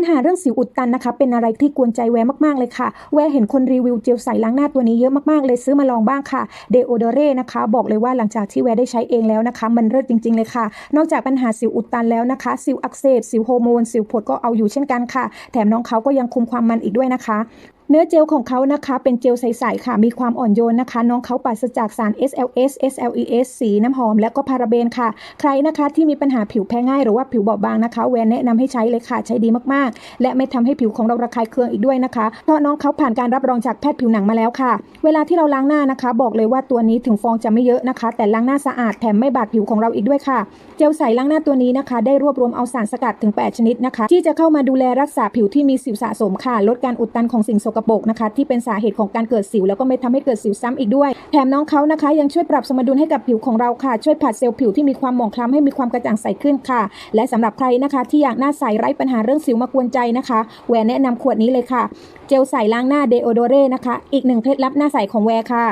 ปัญหาเรื่องสิวอุดตันนะคะ เป็นอะไรที่กวนใจแวร์มากๆเลยค่ะ แวร์เห็นคนรีวิวเจลใส่ล้างหน้าตัวนี้เยอะมากๆเลยซื้อมาลองบ้างค่ะเดโอเดเรนะคะ บอกเลยว่าหลังจากที่แวร์ได้ใช้เองแล้วนะคะ มันเลิศจริง ๆ เลยค่ะ นอกจากปัญหาสิวอุดตันแล้วนะคะ สิวอักเสบสิวฮอร์โมนสิวผดก็เอาอยู่เช่นกันค่ะ แถมน้องเขาก็ยังคุมความมันอีกด้วยนะคะ เนื้อเจลของเขานะคะ เป็นเจลใสๆค่ะ มีความอ่อนโยนนะคะ น้องเขาปราศจากสาร SLS SLES สีน้ำหอม และก็พาราเบนค่ะ ใครนะคะที่มีปัญหาผิวแพ้ง่าย หรือว่าผิวบอบบางนะคะ แวนแนะนำให้ใช้เลยค่ะ ใช้ดีมากๆ และไม่ทำให้ผิวของเราระคายเคืองอีกด้วยนะคะ เพราะน้องเขาผ่านการรับรองจากแพทย์ผิวหนังมาแล้วค่ะ เวลาที่เราล้างหน้านะคะ บอกเลยว่าตัวนี้ถึงฟองจะไม่เยอะนะคะ แต่ล้างหน้าสะอาดแถมไม่บาดผิวของเราอีกด้วยค่ะ เจลใสล้างหน้าตัวนี้นะคะ ได้รวบรวมเอาสารสกัดถึง 8 ชนิดนะคะ ที่จะเข้ามาดูแลรักษาผิวที่มีสิวสะสมค่ะ ลดการอุดตันของสิ่งสกปรกนะคะ ที่เป็นสาเหตุของการเกิดสิว แล้วก็ไม่ทำให้เกิดสิวซ้ำอีกด้วย แถมน้องเขานะคะ ยังช่วยปรับสมดุลให้กับผิวของเราค่ะ ช่วยผัดเซลล์ผิวที่มีความหมองคล้ำให้มีความกระจ่างใสขึ้นค่ะ และสำหรับใครนะคะ ที่อยากหน้าใสไร้ปัญหาเรื่องสิวมากวนใจนะคะแวร์แนะนำขวดนี้เลยค่ะ เจลใสล้างหน้าเดโอโดเรนะคะ อีกหนึ่งเคล็ดลับหน้าใสของแวร์ค่ะ